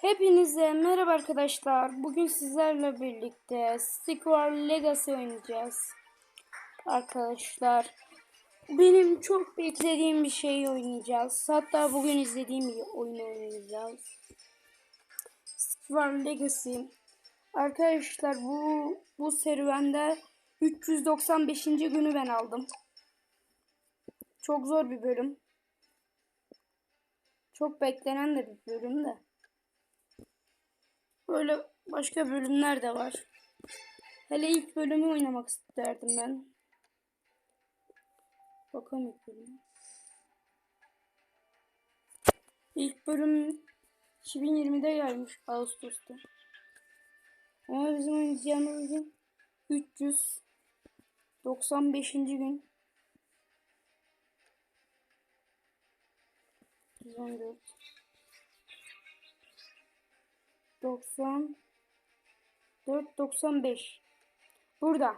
Hepinize merhaba arkadaşlar. Bugün sizlerle birlikte Square Legacy oynayacağız. Arkadaşlar benim çok beklediğim bir şey oynayacağız. Hatta bugün izlediğim bir oyun oynayacağız. Square Legacy. Arkadaşlar bu bu serüvende 395. günü ben aldım. Çok zor bir bölüm. Çok beklenen de bir bölüm de. Böyle başka bölümler de var. Hele ilk bölümü oynamak isterdim ben. Bakalım ilk bölüm. İlk bölüm 2020'de gelmiş Ağustos'ta. Ama bizim oynayacağımız gün 395. gün. 114 90 4 95 Burada.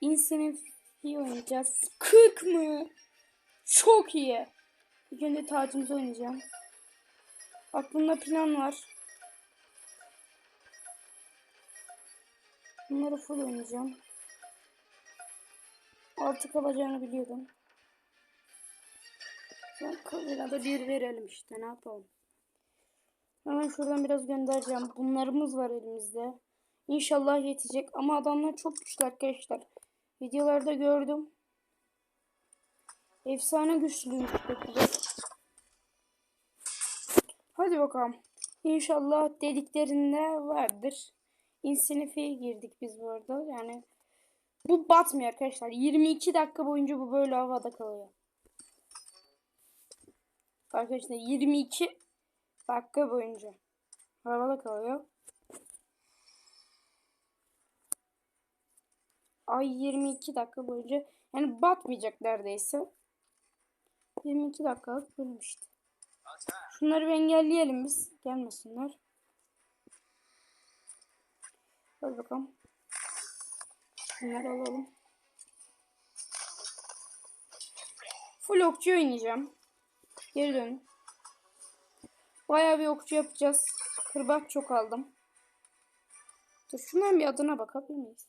Infinity oynayacağız. 40 mı? Çok iyi. İlk önce tacımızı oynayacağım. Aklımda plan var. Bunları full oynayacağım. Altı kalacağını biliyordum. Son kalına da bir verelim işte ne yapalım. Hemen şuradan biraz göndereceğim. Bunlarımız var elimizde. İnşallah yetecek. Ama adamlar çok güçlü arkadaşlar. Videolarda gördüm. Efsane güçlüymüş. Hadi bakalım. İnşallah dediklerinde vardır. Insinifi'ye girdik biz bu arada. Yani bu batmıyor arkadaşlar. 22 dakika boyunca bu böyle havada kalıyor. Arkadaşlar 22 dakika boyunca havada kalıyor. Ay 22 dakika boyunca yani batmayacak neredeyse. 22 dakikalık bölüm işte. Şunları bir engelleyelim biz. Gelmesinler. Hadi bakalım. Şunları alalım. Full okçu oynayacağım. Geri dön. Bayağı bir okçu yapacağız. Kırbaç çok aldım. Dur şundan bir adına bakabilir miyiz?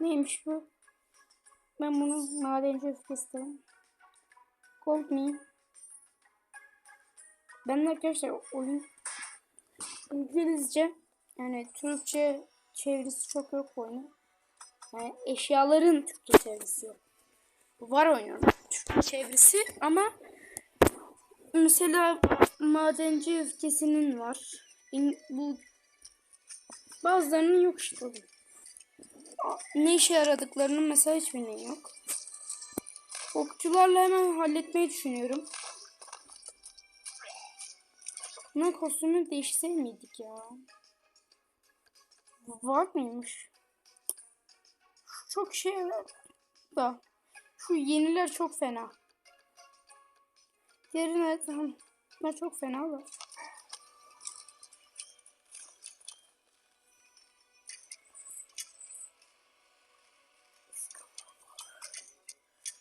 Neymiş bu? Ben bunu madenci öfkesi istedim. Gold me. Ben de arkadaşlar oyun İngilizce yani Türkçe çevirisi çok yok oyunun. Yani eşyaların Türkçe çevirisi yok. Var oyunun Türkçe çevirisi ama mesela madenci öfkesinin var. Bu bazılarının yok işte. Ne işe yaradıklarının mesela hiçbirinin yok. Okçularla hemen halletmeyi düşünüyorum. Bunun kostümünü değiştirir miydik ya? Var mıymış? Çok şey da. Şu yeniler çok fena. Diğerine tamam. Bunlar çok fena da.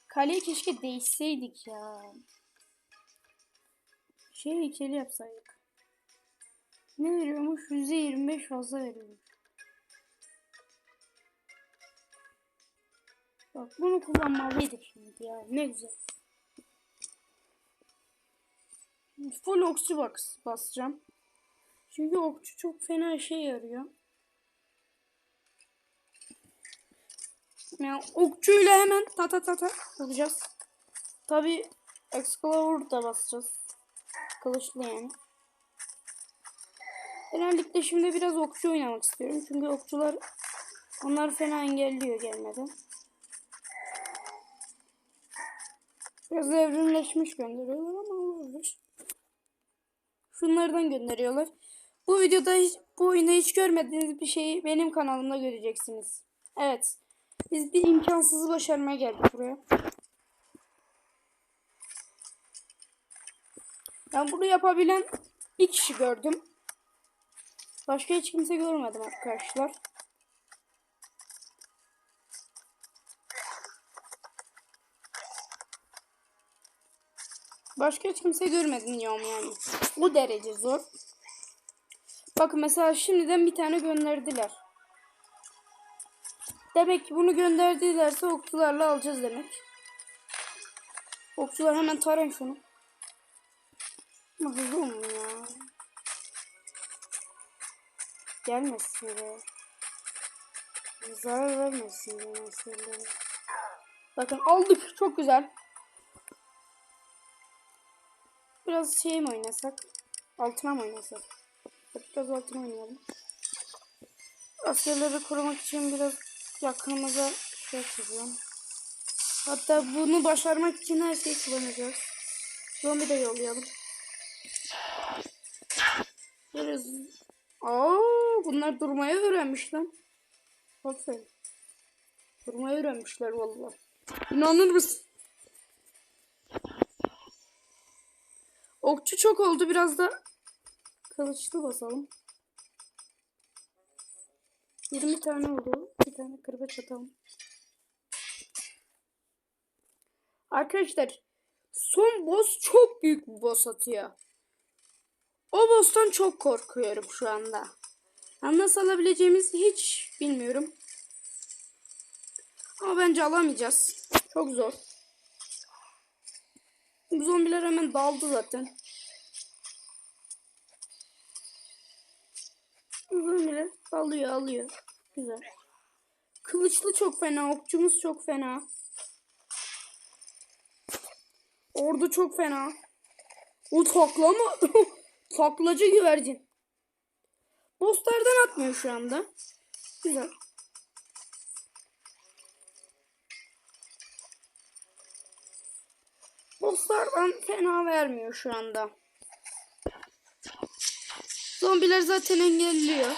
Kaleye keşke değişseydik ya. Şey ikili yapsaydık. Ne veriyormuş? %25 fazla veriyormuş. Bak bunu kullanmalıydık şimdi ya. Ne güzel. Full okçu box basacağım. Çünkü okçu çok fena işe yarıyor. Yani okçuyla hemen ta ta ta ta vuracağız. Tabi Excalibur da basacağız. Kılıçlı yani. Genellikle şimdi biraz okçu oynamak istiyorum. Çünkü okçular onlar fena engelliyor gelmeden. Biraz evrimleşmiş gönderiyorlar ama olabilir. Şunlardan gönderiyorlar. Bu videoda hiç, bu oyunda hiç görmediğiniz bir şeyi benim kanalımda göreceksiniz. Evet. Biz bir imkansızı başarmaya geldik buraya. Ben bunu yapabilen bir kişi gördüm. Başka hiç kimse görmedim arkadaşlar. Başka hiç kimse görmedim diyorum yani. O derece zor. Bakın mesela şimdiden bir tane gönderdiler. Demek ki bunu gönderdilerse okçularla alacağız demek. Okçular hemen tarayın şunu. Ama hızlı olun ya. Gelmesin be. Zarar vermesin ya mesela. Bakın aldık. Çok güzel. Biraz şey mi oynasak? Altına mı oynasak? Biraz altına oynayalım. Askerleri korumak için biraz yakınımıza şey çiziyorum. Hatta bunu başarmak için her şeyi kullanacağız. Zombi de yollayalım. Biraz... Aa, bunlar durmayı öğrenmiş lan. Aferin. Durmayı öğrenmişler vallahi. İnanır mısın? Okçu çok oldu. Biraz da kılıçlı basalım. 20 tane oldu. Bir tane kırbaç atalım. Arkadaşlar son boss çok büyük bir boss atıyor. O boss'tan çok korkuyorum şu anda. Nasıl alabileceğimizi hiç bilmiyorum. Ama bence alamayacağız. Çok zor. Bu zombiler hemen daldı zaten. Bu zombiler alıyor alıyor. Güzel. Kılıçlı çok fena. Okçumuz çok fena. Ordu çok fena. O takla mı? Taklacı güvercin. Bosslardan atmıyor şu anda. Güzel. Bosslardan fena vermiyor şu anda. Zombiler zaten engelliyor.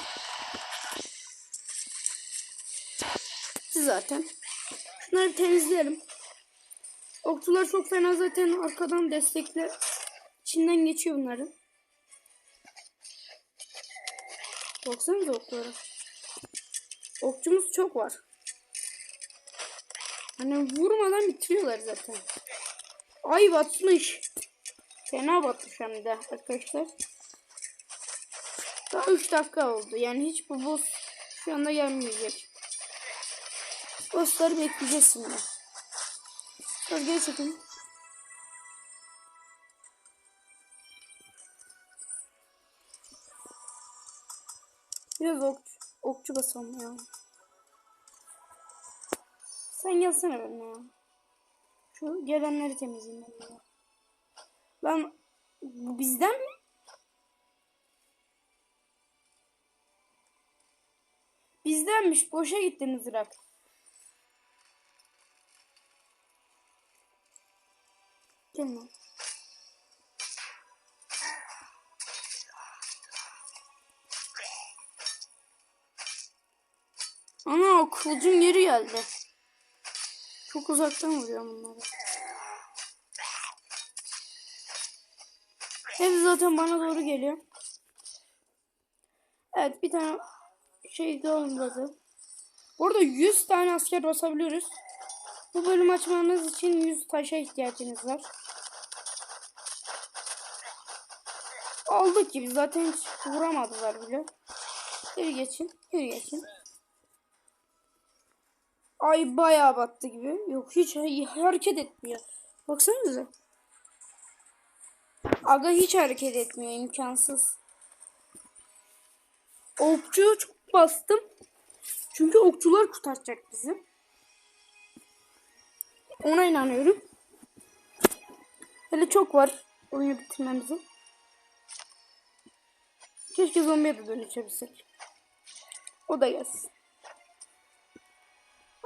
Zaten. Şunları temizleyelim. Okçular çok fena zaten arkadan destekle içinden geçiyor bunların. Baksanıza oklara. Okçumuz çok var. Hani vurmadan bitiriyorlar zaten. Ay batmış. Fena batmış hem de arkadaşlar. Daha 3 dakika oldu. Yani hiç bu boss şu anda gelmeyecek. Bossları bekleyeceğiz şimdi. Biraz geri çekin. Biraz ok, okçu basalım ya. Sen gelsene benimle ya. Şu gelenleri temizleyeyim ben. Lan bu bizden mi? Bizdenmiş. Boşa gitti mızrak. Gelme. Ana o kılıcım geri geldi. Çok uzaktan vuruyorum bunları. Hepsi zaten bana doğru geliyor. Evet bir tane şey dolmadı. Burada 100 tane asker basabiliyoruz. Bu bölüm açmanız için 100 taşa ihtiyacınız var. Aldık gibi zaten hiç vuramadılar bile. Geri geçin. Geri geçin. Ay bayağı battı gibi. Yok hiç hareket etmiyor. Baksanıza. Aga hiç hareket etmiyor. imkansız. Okçuyu çok bastım. Çünkü okçular kurtaracak bizi. Ona inanıyorum. Hele çok var oyunu bitirmemizi. Keşke zombiye de dönüşebilsek. O da gelsin.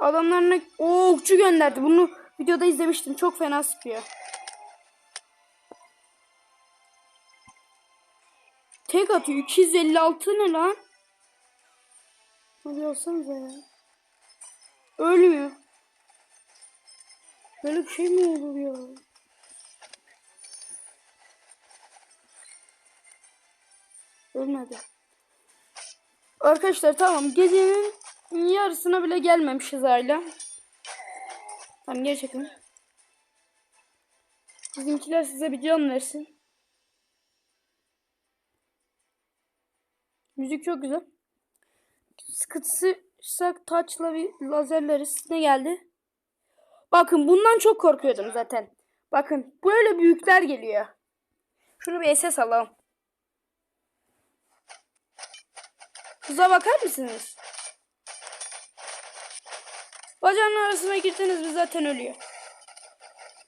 Adamlarına o okçu gönderdi. Bunu videoda izlemiştim. Çok fena sıkıyor. Tek atıyor. 256 ne lan? Hadi olsanıza ya. Ölmüyor. Böyle bir şey mi olur ya? Ölmedi. Arkadaşlar tamam gecenin yarısına bile gelmemişiz hala. Tamam geri çekin. Bizimkiler size bir can versin. Müzik çok güzel. Sıkıntısıysak taçla bir lazerleriz. Ne geldi? Bakın bundan çok korkuyordum zaten. Bakın böyle büyükler geliyor. Şunu bir SS alalım. Kıza bakar mısınız? Bacağının arasına girdiniz mi zaten ölüyor.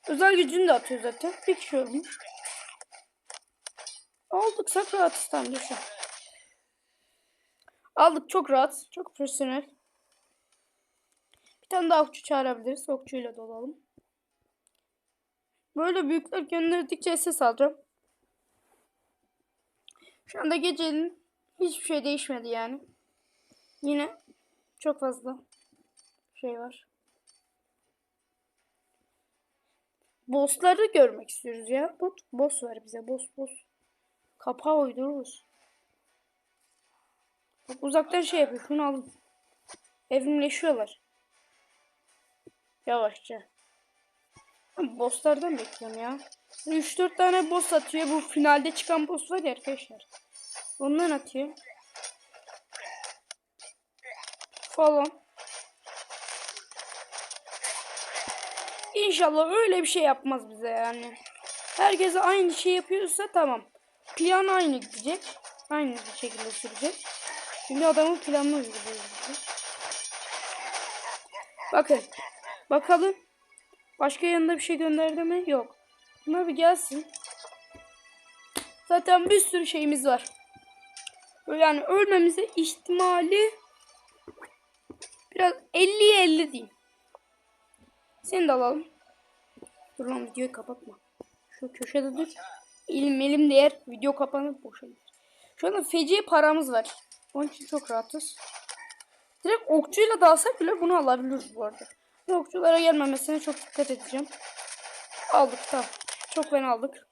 Özel gücünü de atıyor zaten. Bir kişi rahatız tamam dur şu an. Aldık çok rahat. Çok profesyonel. Bir tane daha okçu çağırabiliriz. Okçuyla dolalım. Böyle büyükler gönderdikçe ses alacağım. Şu anda gecenin hiçbir şey değişmedi yani. Yine çok fazla şey var. Bossları görmek istiyoruz ya. Bot, boss ver bize. Boss boss. Kapağı uydururuz. Bak uzaktan şey yapıyor. Şunu alın. Evrimleşiyorlar. Yavaşça. Bosslardan bekliyorum ya. 3-4 tane boss atıyor. Bu finalde çıkan boss var ya arkadaşlar. Ondan atıyor. Falan. İnşallah öyle bir şey yapmaz bize yani. Herkese aynı şey yapıyorsa tamam. Plan aynı gidecek. Aynı bir şekilde sürecek. Şimdi adamın planını uyguluyoruz. Bakın. Bakalım. Başka yanında bir şey gönderdi mi? Yok. Bunlar bir gelsin. Zaten bir sürü şeyimiz var. Yani ölmemize ihtimali biraz 50'ye 50 diyeyim. Seni de alalım. Dur lan videoyu kapatma. Şu köşede dur. Elim elim değer. Video kapanıp boşa gider. Şu anda feci paramız var. Onun için çok rahatız. Direkt okçuyla dalsak bile bunu alabiliriz bu arada. Okçulara gelmemesine çok dikkat edeceğim. Aldık tamam. Çok fena aldık.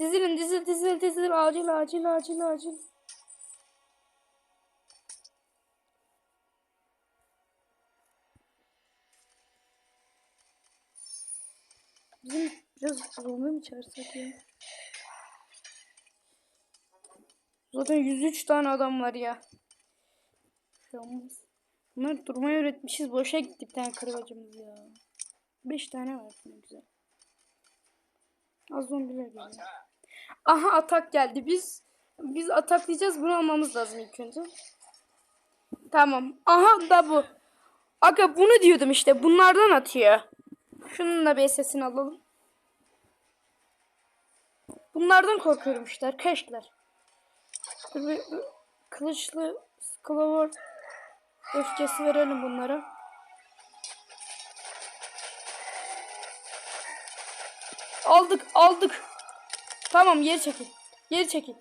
Dizilin dizil dizil dizil acil acil acil acil. Bizim biraz zombi mi çağırsak ya? Zaten 103 tane adam var ya. Şey olmaz. Bunları durmayı öğretmişiz. Boşa gitti bir tane kırbacımız ya. 5 tane var. Ne güzel. Az zombiler geliyor. Aha atak geldi. Biz biz ataklayacağız. Bunu almamız lazım ilk önce. Tamam. Aha da bu. Aga bunu diyordum işte. Bunlardan atıyor. Şunun da bir sesini alalım. Bunlardan korkuyorum işte arkadaşlar. Dur bir, bir kılıçlı kılavur öfkesi verelim bunlara. Aldık aldık. Tamam geri çekil. Geri çekil.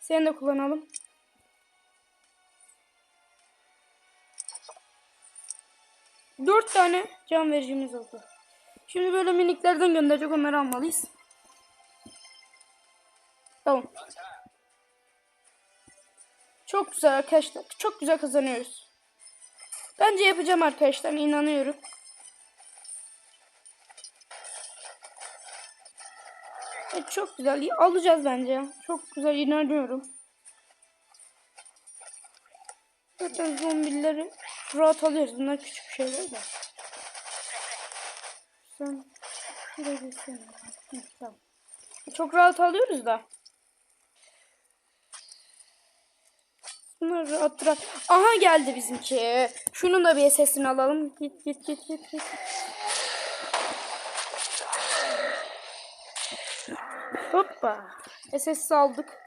Seni de kullanalım. Dört tane can vericimiz oldu. Şimdi böyle miniklerden gönderecek onları almalıyız. Tamam. Çok güzel arkadaşlar. Çok güzel kazanıyoruz. Bence yapacağım arkadaşlar. inanıyorum. Evet, çok güzel. Alacağız bence. Çok güzel inanıyorum. Zaten zombileri rahat alıyoruz. Bunlar küçük şeyler de. Sen şuraya gitsene. Tamam. Çok rahat alıyoruz da. Bunlar rahat rahat. Aha geldi bizimki. Şunun da bir sesini alalım. Git git git git git. Hoppa. SS aldık.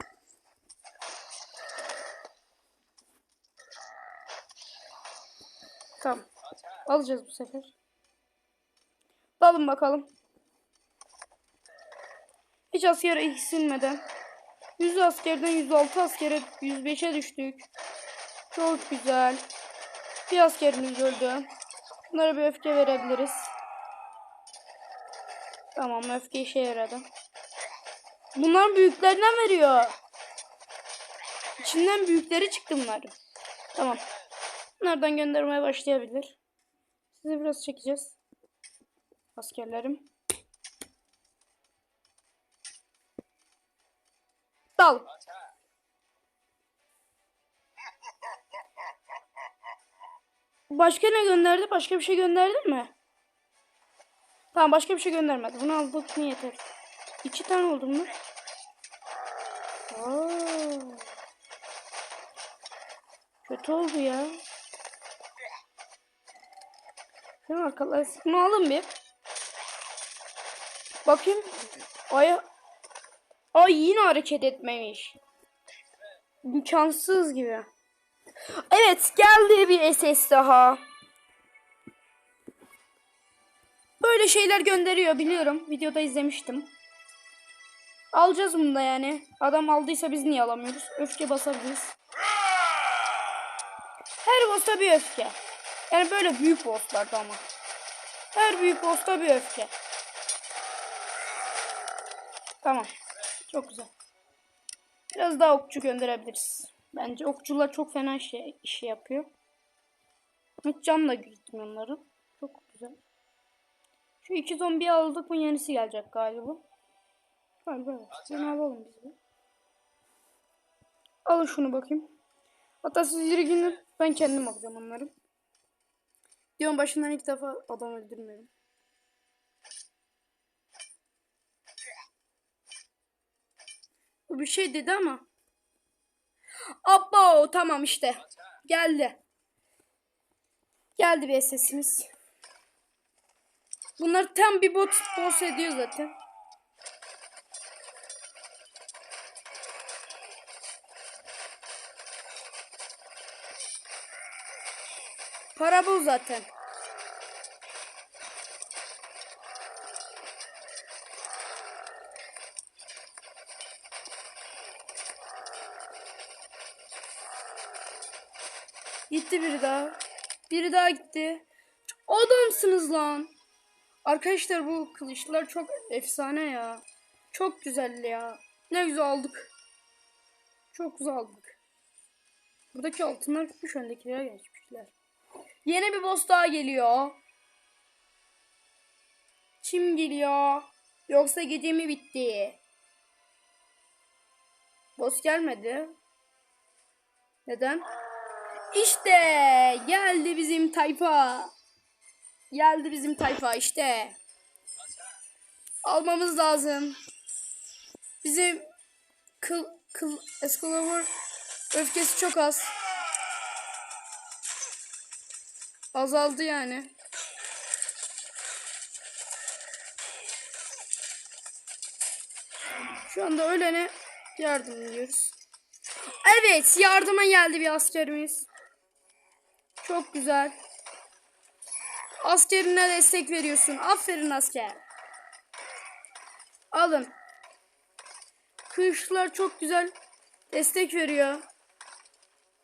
Tamam. Alacağız bu sefer. Dalın bakalım. Hiç askere eksilmeden. 100 askerden 106 askere 105'e düştük. Çok güzel. Bir askerimiz öldü. Bunlara bir öfke verebiliriz. Tamam öfke işe yaradı. Bunlar büyüklerinden veriyor. İçinden büyükleri çıktı bunların. Tamam. Bunlardan göndermeye başlayabilir. Sizi biraz çekeceğiz. askerlerim. Dal. Başka ne gönderdi? Başka bir şey gönderdin mi? Tamam başka bir şey göndermedi. Bunu aldık mı yeter. İki tane oldu mu? Kötü oldu ya. Şunu arkalar bunu alın bir. Bakayım. Ay Ay yine hareket etmemiş. İmkansız gibi. Evet geldi bir SS daha. Böyle şeyler gönderiyor biliyorum. Videoda izlemiştim. Alacağız bunu da yani. Adam aldıysa biz niye alamıyoruz? Öfke basabiliriz. Her boss'ta bir öfke. Yani böyle büyük boss'larda ama. Her büyük boss'ta bir öfke. Tamam. Çok güzel. Biraz daha okçu gönderebiliriz. Bence okçular çok fena şey, işi yapıyor. Hiç can da gitmiyor onları. Çok güzel. Şu iki zombiyi aldık mı yenisi gelecek galiba. Galiba evet. Bunu alalım biz de. Alın şunu bakayım. Hatta siz yürü. Ben kendim alacağım onları. Diyorum başından ilk defa adam öldürmüyorum. Bu bir şey dedi ama. Abo tamam işte. Geldi. Geldi bir sesimiz. Bunlar tam bir bot boss ediyor zaten. Para bu zaten. Gitti biri daha. Biri daha gitti. Adamsınız lan. Arkadaşlar bu kılıçlar çok efsane ya. Çok güzel ya. Ne güzel aldık. Çok güzel aldık. Buradaki altınlar gitmiş öndekilere geçmişler. Yeni bir boss daha geliyor. Kim geliyor? Yoksa gece mi bitti? Boss gelmedi. Neden? İşte geldi bizim tayfa. Geldi bizim tayfa işte. Almamız lazım. Bizim kıl kıl Excalibur öfkesi çok az. Azaldı yani. Şu anda ölene yardım ediyoruz. Evet yardıma geldi bir askerimiz. Çok güzel. Askerine destek veriyorsun. Aferin asker. Alın. Kılıçlar çok güzel destek veriyor.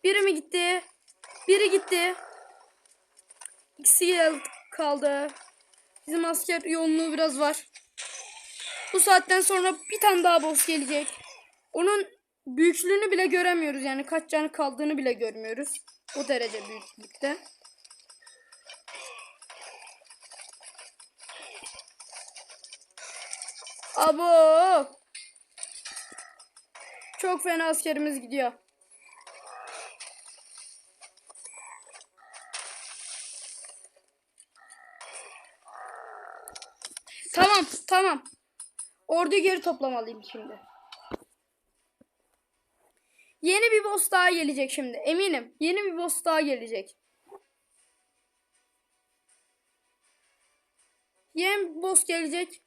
Biri mi gitti? Biri gitti. İkisi kaldı. Bizim asker yoğunluğu biraz var. Bu saatten sonra bir tane daha boss gelecek. Onun büyüklüğünü bile göremiyoruz. Yani kaç canı kaldığını bile görmüyoruz. O derece büyüklükte. Abo. Çok fena askerimiz gidiyor. Tamam. Orduyu geri toplamalıyım şimdi. Yeni bir boss daha gelecek şimdi. Eminim. Yeni bir boss daha gelecek. Yeni bir boss gelecek.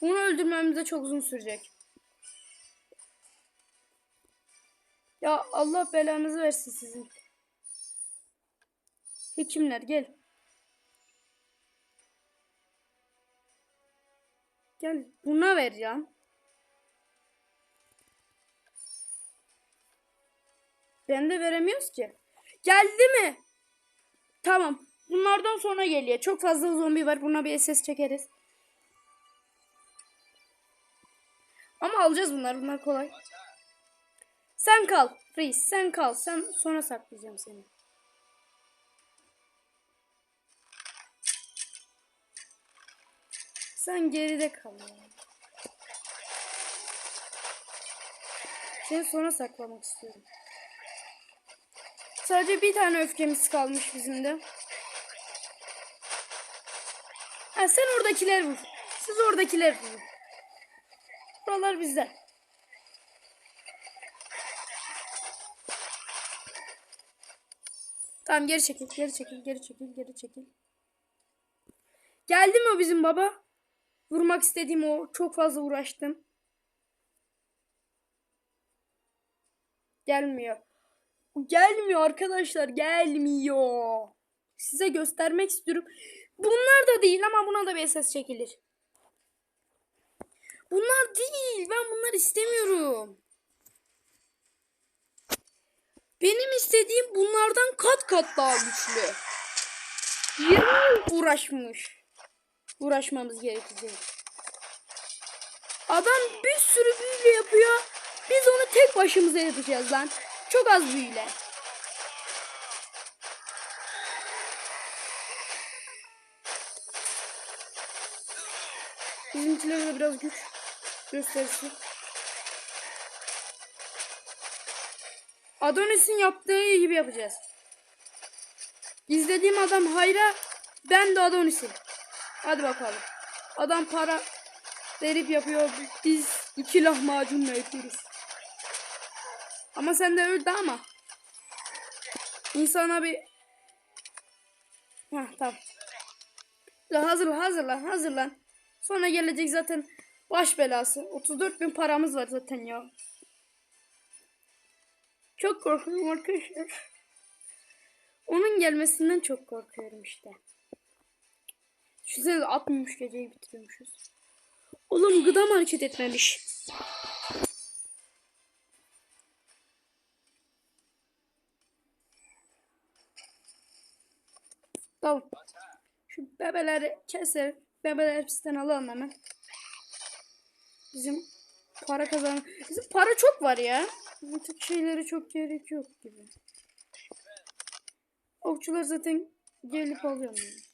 Bunu öldürmemiz de çok uzun sürecek. Ya Allah belanızı versin sizin. Hekimler gel. Gel buna vereceğim. Ben de veremiyoruz ki. Geldi mi? Tamam. Bunlardan sonra geliyor. Çok fazla zombi var. Buna bir SS çekeriz. Ama alacağız bunları. Bunlar kolay. Sen kal. Freeze sen kal. Sen sonra saklayacağım seni. Sen geride kal ya. Seni sona saklamak istiyorum. Sadece bir tane öfkemiz kalmış bizim de. Ha, sen oradakiler vur. Siz oradakiler vurun. Buralar bizden. Tamam geri çekil, geri çekil, geri çekil, geri çekil. Geldi mi o bizim baba? Vurmak istediğim o. Çok fazla uğraştım. Gelmiyor. Gelmiyor arkadaşlar, gelmiyor. Size göstermek istiyorum. Bunlar da değil ama buna da bir ses çekilir. Bunlar değil. Ben bunlar istemiyorum. Benim istediğim bunlardan kat kat daha güçlü. 20 yıl uğraşmış. Uğraşmamız gerekecek. Adam bir sürü büyüyle yapıyor. Biz onu tek başımıza yapacağız lan. Çok az büyüyle. Bizimkilere de biraz güç gösterisi. Adonis'in yaptığı gibi yapacağız. İzlediğim adam Hayra, ben de Adonis'im. Hadi bakalım. Adam para verip yapıyor. Biz iki lahmacunla yapıyoruz. Ama sen de öldü ama. İnsana bir... Heh tamam. La hazırlan hazırlan hazırlan. Sonra gelecek zaten baş belası. 34 bin paramız var zaten ya. Çok korkuyorum arkadaşlar. Onun gelmesinden çok korkuyorum işte. Düşünsenize atmıyormuş geceyi bitiriyormuşuz. Oğlum gıda mı hareket etmemiş? Tamam. Şu bebeleri keser. Bebeleri hepsinden alalım hemen. Bizim para kazan. Bizim para çok var ya. Tip şeylere çok gerek yok gibi. Okçular zaten gelip alıyor. Yani.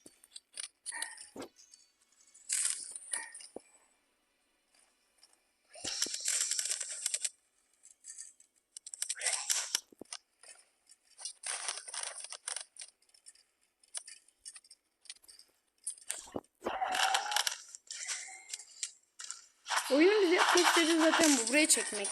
Oyunun bize yapmak istediği zaten bu. Buraya çekmek.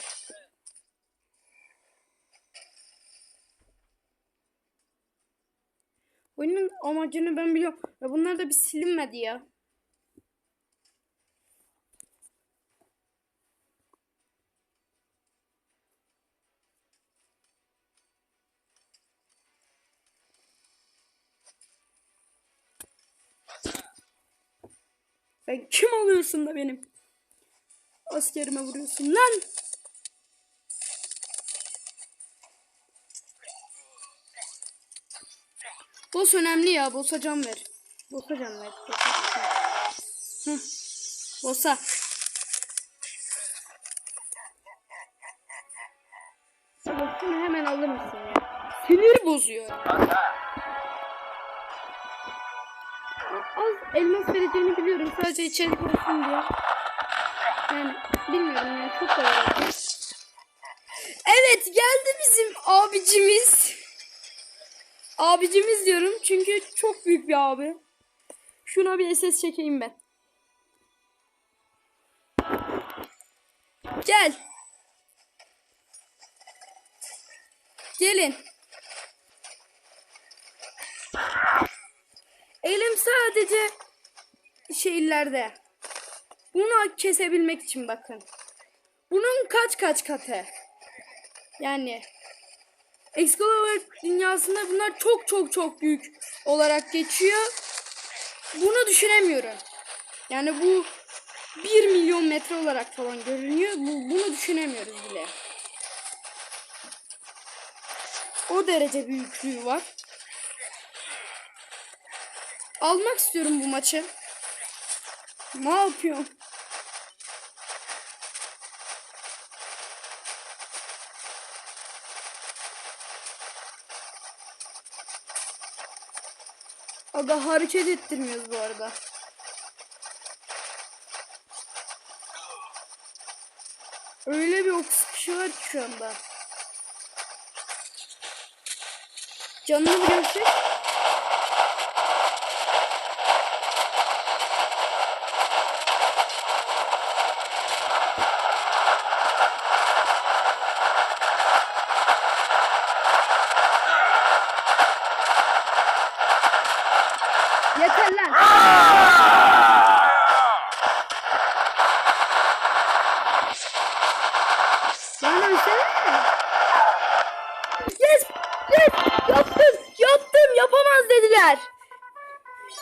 Oyunun amacını ben biliyorum. Ve bunlar da bir silinmedi ya. Ben kim oluyorsun da benim? Askerime vuruyorsun lan. Boss önemli ya. Boss'a can ver. Boss'a can ver. Boss'a. Boss'unu hemen alır mısın ya? Sinir bozuyor. Az elmas vereceğini biliyorum. Sadece içerik olsun diye. Yani bilmiyorum ya. Çok kolay. Evet geldi bizim abicimiz. Abicimiz diyorum çünkü çok büyük bir abi. Şuna bir ses çekeyim ben. Gel. Gelin. Elim sadece şeylerde. Bunu kesebilmek için bakın. Bunun kaç kaç katı? Yani Excalibur dünyasında bunlar çok çok çok büyük olarak geçiyor. Bunu düşünemiyorum. Yani bu 1 milyon metre olarak falan görünüyor. Bu, bunu düşünemiyoruz bile. O derece büyüklüğü var. Almak istiyorum bu maçı. Ne yapıyorum? Aga hareket ettirmiyoruz bu arada. Öyle bir ok sıkışıyor ki şu anda. Canını bırakacak.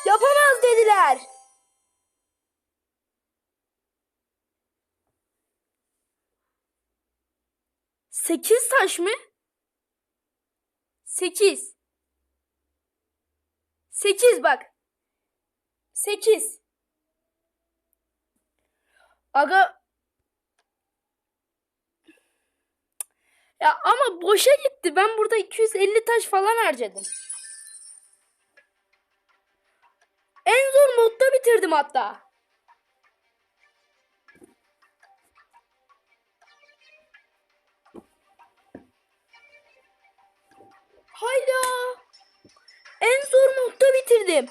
Yapamaz dediler. Sekiz taş mı? Sekiz. Sekiz bak. Sekiz. Aga. Ya ama boşa gitti. Ben burada 250 taş falan harcadım. En zor modda bitirdim hatta. Hayda. En zor modda bitirdim.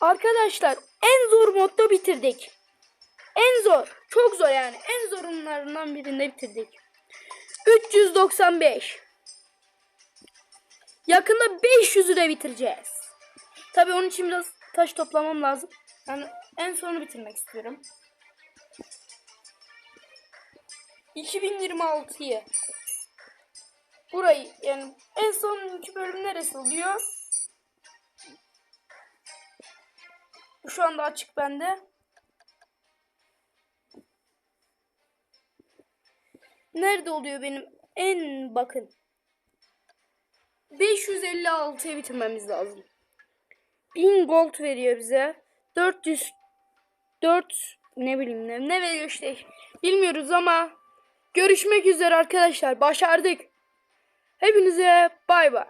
Arkadaşlar en zor modda bitirdik. En zor. Çok zor yani. En zorunlarından birinde bitirdik. 395. Yakında 500'ü de bitireceğiz. Tabii onun için biraz taş toplamam lazım. Yani en sonunu bitirmek istiyorum. 2026'yı. Burayı yani en sonunki bölüm neresi oluyor? Şu anda açık bende. Nerede oluyor benim en bakın. 556'ya bitirmemiz lazım. 1000 gold veriyor bize. 400 4 ne bileyim ne, ne veriyor işte. Bilmiyoruz ama görüşmek üzere arkadaşlar. Başardık. Hepinize bay bay.